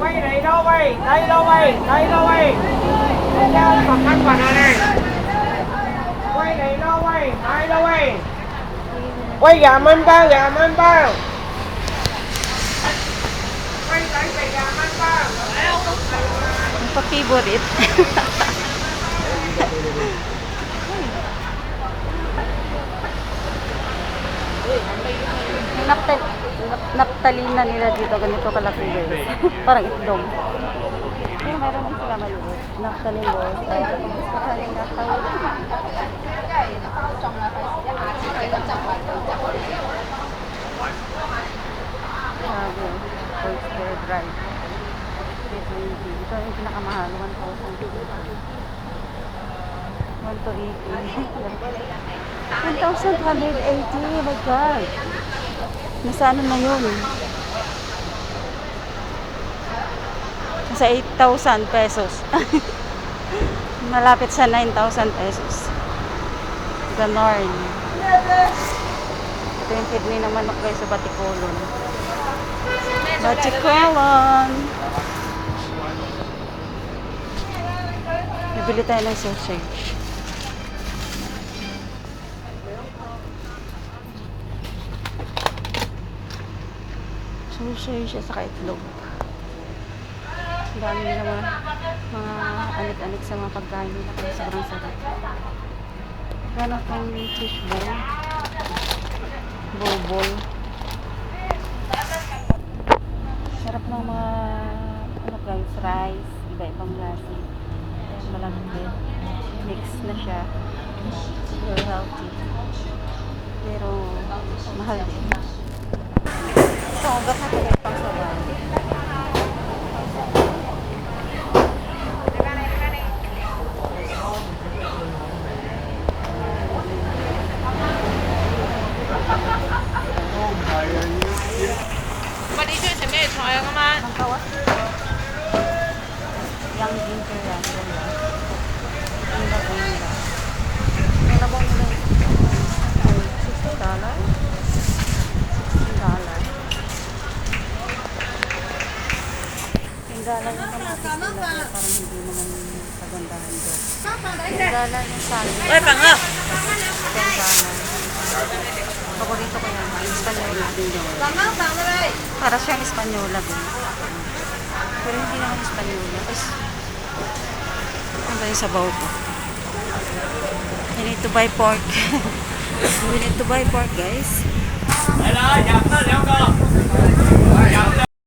quay đấy đâu mày? Đây đâu mày? Đây đâu mày? Đây đâu là bằng ăn quả này quay đấy đâu mày? Đây đâu mày? Quay gà mâm bao gà mâm bao. Quay đấy về gà mâm bao. Không có keyboard it naptal nap naptalina nila dito, ganito kalaki guys. Parang itlog. Pero meron din sila maliit. Naptalin guys. Naptalin naptalin. Grabe. Oyster dry. Ito yung pinakamahal, 1,000. 1 to 80. 1,280. Oh my God. Nasa ano na yun? Nasa 8,000 pesos. Malapit sa 9,000 pesos. Ganon. Ito yung kidney ng manok guys sa Baticolon. Baticolon. Nabili tayo ng sausage. Sausage at saka itlog. Ang dami nila mga, mga alit-alit sa mga pagkain nila kaya sobrang sarap. Kano pang fish bowl. Bowl. Sarap ng mga ano guys, rice, iba-ibang lasa. Ayan, malagkit. Mix na siya. Very healthy. Pero mahal din. 먼저 사고 백방서가 오빠 리뷰 재미있어요 그만 양진들 양진들 Dollar yung kamatis nila. Parang hindi naman kagandahan doon. Dollar yung salad. không $10 dollar. Paborito ko yan. Ang Espanyola. ra đây Para siyang Espanyola din. Pero hindi naman Espanyola. Tapos, ano ba yung sabaw ko? You need to buy pork. We need to buy pork, guys. đây đó